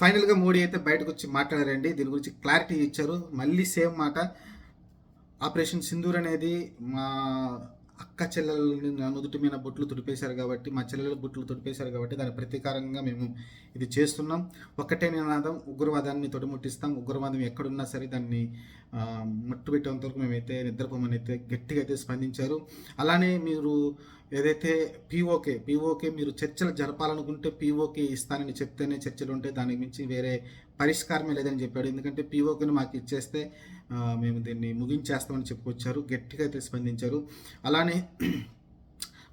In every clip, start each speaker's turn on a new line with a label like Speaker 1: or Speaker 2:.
Speaker 1: ఫైనల్గా మోడీ అయితే బయటకు వచ్చి మాట్లాడారండి. దీని గురించి క్లారిటీ ఇచ్చారు. మళ్ళీ సేమ్ మాట ఆపరేషన్ సింధూర్ అనేది మా అక్క చెల్లెలని నా నుదుటి మీద బొట్లు తుడిపేశారు కాబట్టి మా చెల్లెల బొట్లు తుడిపేశారు కాబట్టి దాని ప్రతీకారంగా మేము ఇది చేస్తున్నాం. ఒక్కటే నినాదం ఉగ్రవాదాన్ని తొడిముట్టిస్తాం. ఉగ్రవాదం ఎక్కడున్నా సరే దాన్ని ఆ, మట్టు వరకు మేమైతే నిద్రపోమని అయితే గట్టిగా అయితే స్పందించారు. అలానే మీరు ఏదైతే పీఓకే పీఓకే మీరు చర్చలు జరపాలనుకుంటే పీఓకే ఇస్తానని చెప్తేనే చర్చలు ఉంటే దానికి మించి వేరే పరిష్కారమే లేదని చెప్పాడు. ఎందుకంటే పీఓకేని మాకు ఇచ్చేస్తే మేము దీన్ని ముగించేస్తామని చెప్పుకొచ్చారు గట్టిగా అయితే స్పందించారు. అలానే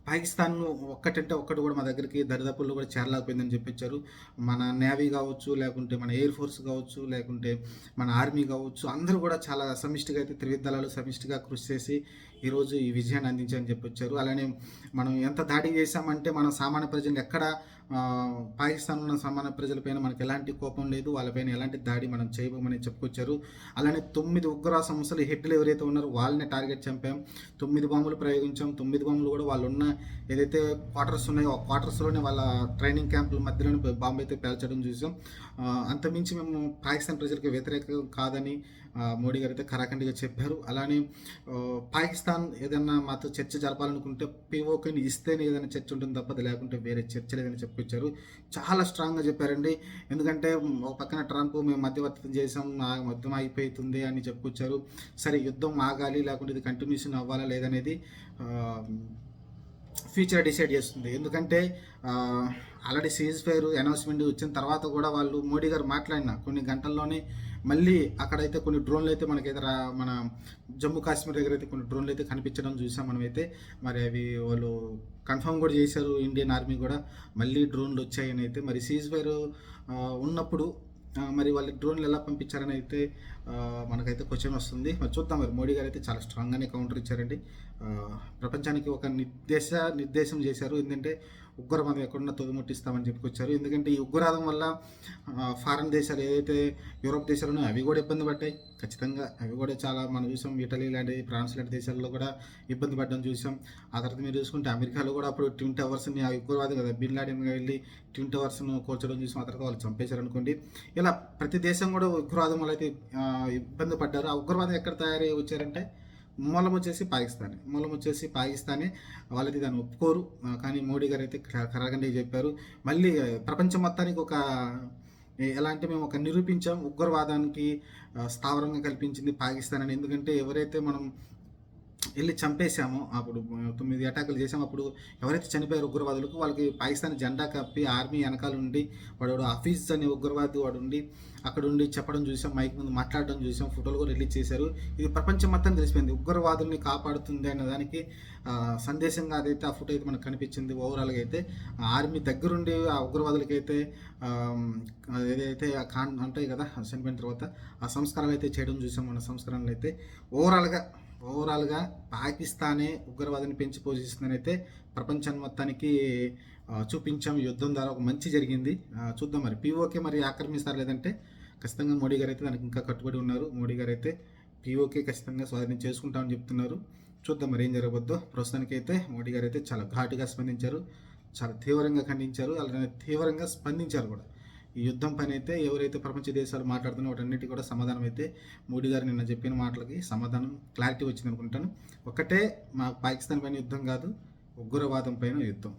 Speaker 1: పాకిస్తాన్ ఒక్కటంటే ఒక్కటి కూడా మా దగ్గరికి దరిదాపుల్లో కూడా చేరలేకపోయిందని చెప్పించారు మన నేవీ కావచ్చు లేకుంటే మన ఎయిర్ ఫోర్స్ కావచ్చు లేకుంటే మన ఆర్మీ కావచ్చు అందరూ కూడా చాలా సమిష్టిగా అయితే త్రివిధ దళాలు సమిష్టిగా కృషి చేసి ఈరోజు ఈ విజయాన్ని అందించారని చెప్పొచ్చారు. అలానే మనం ఎంత దాడి చేశామంటే మన సామాన్య ప్రజలు ఎక్కడ పాకిస్తాన్ ఉన్న సమాన ప్రజలపైన మనకు ఎలాంటి కోపం లేదు వాళ్ళపైన ఎలాంటి దాడి మనం చేయబోమని చెప్పుకొచ్చారు. అలానే తొమ్మిది ఉగ్ర సంస్థలు హెడ్లు ఎవరైతే ఉన్నారో వాళ్ళని టార్గెట్ చంపాం. తొమ్మిది బాంబులు ప్రయోగించాం. తొమ్మిది బాంబులు కూడా వాళ్ళు ఉన్న ఏదైతే క్వార్టర్స్ ఉన్నాయో ఆ క్వార్టర్స్లోనే వాళ్ళ ట్రైనింగ్ క్యాంపుల మధ్యలోనే బాంబు అయితే పేల్చడం చూసాం. అంతమించి మేము పాకిస్తాన్ ప్రజలకు వ్యతిరేకం కాదని మోడీ గారు అయితే ఖరాఖండిగా చెప్పారు. అలానే పాకిస్తాన్ ఏదైనా మాతో చర్చ జరపాలనుకుంటే పీఓకేని ఇస్తేనే ఏదైనా చర్చ ఉంటుంది తప్ప లేకుంటే వేరే చర్చ లేదని చెప్పుకొచ్చారు. చాలా స్ట్రాంగ్గా చెప్పారండి. ఎందుకంటే ఒక పక్కన ట్రంప్ మేము మధ్యవర్తం చేసాం ఆ యుద్ధం అయిపోతుంది అని చెప్పుకొచ్చారు. సరే యుద్ధం ఆగాలి లేకుంటే ఇది కంటిన్యూషన్ అవ్వాలా లేదనేది ఫ్యూచర్ డిసైడ్ చేస్తుంది. ఎందుకంటే ఆల్రెడీ సీజ్ ఫైర్ అనౌన్స్మెంట్ వచ్చిన తర్వాత కూడా వాళ్ళు మోడీ గారు మాట్లాడిన కొన్ని గంటల్లోనే మళ్ళీ అక్కడైతే కొన్ని డ్రోన్లు అయితే మనకైతే రా మన జమ్మూ కాశ్మీర్ దగ్గర అయితే కొన్ని డ్రోన్లు అయితే కనిపించడం చూసాం మనమైతే. మరి అవి వాళ్ళు కన్ఫర్మ్ కూడా చేశారు ఇండియన్ ఆర్మీ కూడా మళ్ళీ డ్రోన్లు వచ్చాయని అయితే. మరి సీజ్ ఫైర్ ఉన్నప్పుడు మరి వాళ్ళు డ్రోన్లు ఎలా పంపించారని అయితే మనకైతే క్వశ్చన్ వస్తుంది. మరి చూద్దాం మరి. మోడీ గారు అయితే చాలా స్ట్రాంగ్గానే కౌంటర్ ఇచ్చారండి. ప్రపంచానికి ఒక నిర్దేశ నిర్దేశం చేశారు. ఏంటంటే ఉగ్రవాదం ఎక్కడున్నా తొలిముట్టిస్తామని చెప్పుకొచ్చారు. ఎందుకంటే ఈ ఉగ్రవాదం వల్ల ఫారెన్ దేశాలు ఏదైతే యూరోప్ దేశాలు ఉన్నాయో అవి కూడా ఇబ్బంది పడ్డాయి. ఖచ్చితంగా అవి కూడా చాలా మనం చూసాం. ఇటలీ లాంటి ఫ్రాన్స్ లాంటి దేశాల్లో కూడా ఇబ్బంది పడ్డం చూసాం. ఆ తర్వాత మీరు చూసుకుంటే అమెరికాలో కూడా అప్పుడు ట్విన్ టవర్స్ని ఆ ఉగ్రవాదం కదా బిన్ లాడెన్ వెళ్ళి ట్విన్ టవర్స్ను కూర్చోడం చూసాం. ఆ తర్వాత వాళ్ళు చంపేశారు అనుకోండి ఇలా ప్రతి దేశం కూడా ఉగ్రవాదం వల్ల అయితే ఇబ్బంది పడ్డారు. ఆ ఉగ్రవాదం ఎక్కడ తయారై వచ్చారంటే మూలం వచ్చేసి పాకిస్తానే. మూలం వచ్చేసి పాకిస్తానే వాళ్ళైతే దాన్ని ఒప్పుకోరు. కానీ మోడీ గారు అయితే కరగండి చెప్పారు. మళ్ళీ ప్రపంచం మొత్తానికి ఒక ఎలా అంటే మేము ఒక నిరూపించాం. ఉగ్రవాదానికి స్థావరంగా కల్పించింది పాకిస్తాన్ అని ఎందుకంటే ఎవరైతే మనం వెళ్ళి చంపేశాము. అప్పుడు తొమ్మిది అటాకులు చేసాము అప్పుడు ఎవరైతే చనిపోయారు ఉగ్రవాదులకు వాళ్ళకి పాకిస్తాన్ జెండా కప్పి ఆర్మీ వెనకాల ఉండి వాడు వాడు హఫీజ్ అనే ఉగ్రవాది వాడు ఉండి అక్కడ ఉండి చెప్పడం చూసాం మైక్ ముందు మాట్లాడడం చూసాం ఫోటోలు కూడా రిలీజ్ చేశారు. ఇది ప్రపంచం మొత్తం తెలిసిపోయింది. ఉగ్రవాదుల్ని కాపాడుతుంది అనే దానికి సందేశంగా అదైతే ఆ ఫోటో అయితే మనకు కనిపించింది. ఓవరాల్గా అయితే ఆ ఆర్మీ దగ్గరుండి ఆ ఉగ్రవాదులకి అయితే ఏదైతే ఆ కాన్ ఉంటాయి కదా చనిపోయిన తర్వాత ఆ సంస్కారాలు అయితే చేయడం చూసాం. మన సంస్కరణలు అయితే ఓవరాల్గా ఓవరాల్గా పాకిస్తానే ఉగ్రవాదాన్ని పెంచి పోషిస్తుందని అయితే ప్రపంచం మొత్తానికి చూపించాం. యుద్ధం ద్వారా ఒక మంచి జరిగింది. చూద్దాం మరి. పీఓకే మరి ఆక్రమిస్తారు లేదంటే ఖచ్చితంగా మోడీ గారు అయితే దానికి ఇంకా కట్టుబడి ఉన్నారు. మోడీ గారు అయితే పీఓకే ఖచ్చితంగా స్వాధీనం చేసుకుంటామని చెప్తున్నారు. చూద్దాం మరి ఏం జరగబోద్దో. ప్రస్తుతానికి అయితే మోడీ గారు అయితే చాలా ఘాటుగా స్పందించారు. చాలా తీవ్రంగా ఖండించారు. అలానే తీవ్రంగా స్పందించారు కూడా. యుద్ధం పైన అయితే ఎవరైతే ప్రపంచ దేశాలు మాట్లాడుతున్నారో వాటన్నిటి కూడా సమాధానం అయితే మోడీ గారు నిన్న చెప్పిన మాటలకి సమాధానం క్లారిటీ వచ్చింది అనుకుంటాను ఒకటే మా పాకిస్తాన్ పైన యుద్ధం కాదు ఉగ్రవాదం పైన యుద్ధం.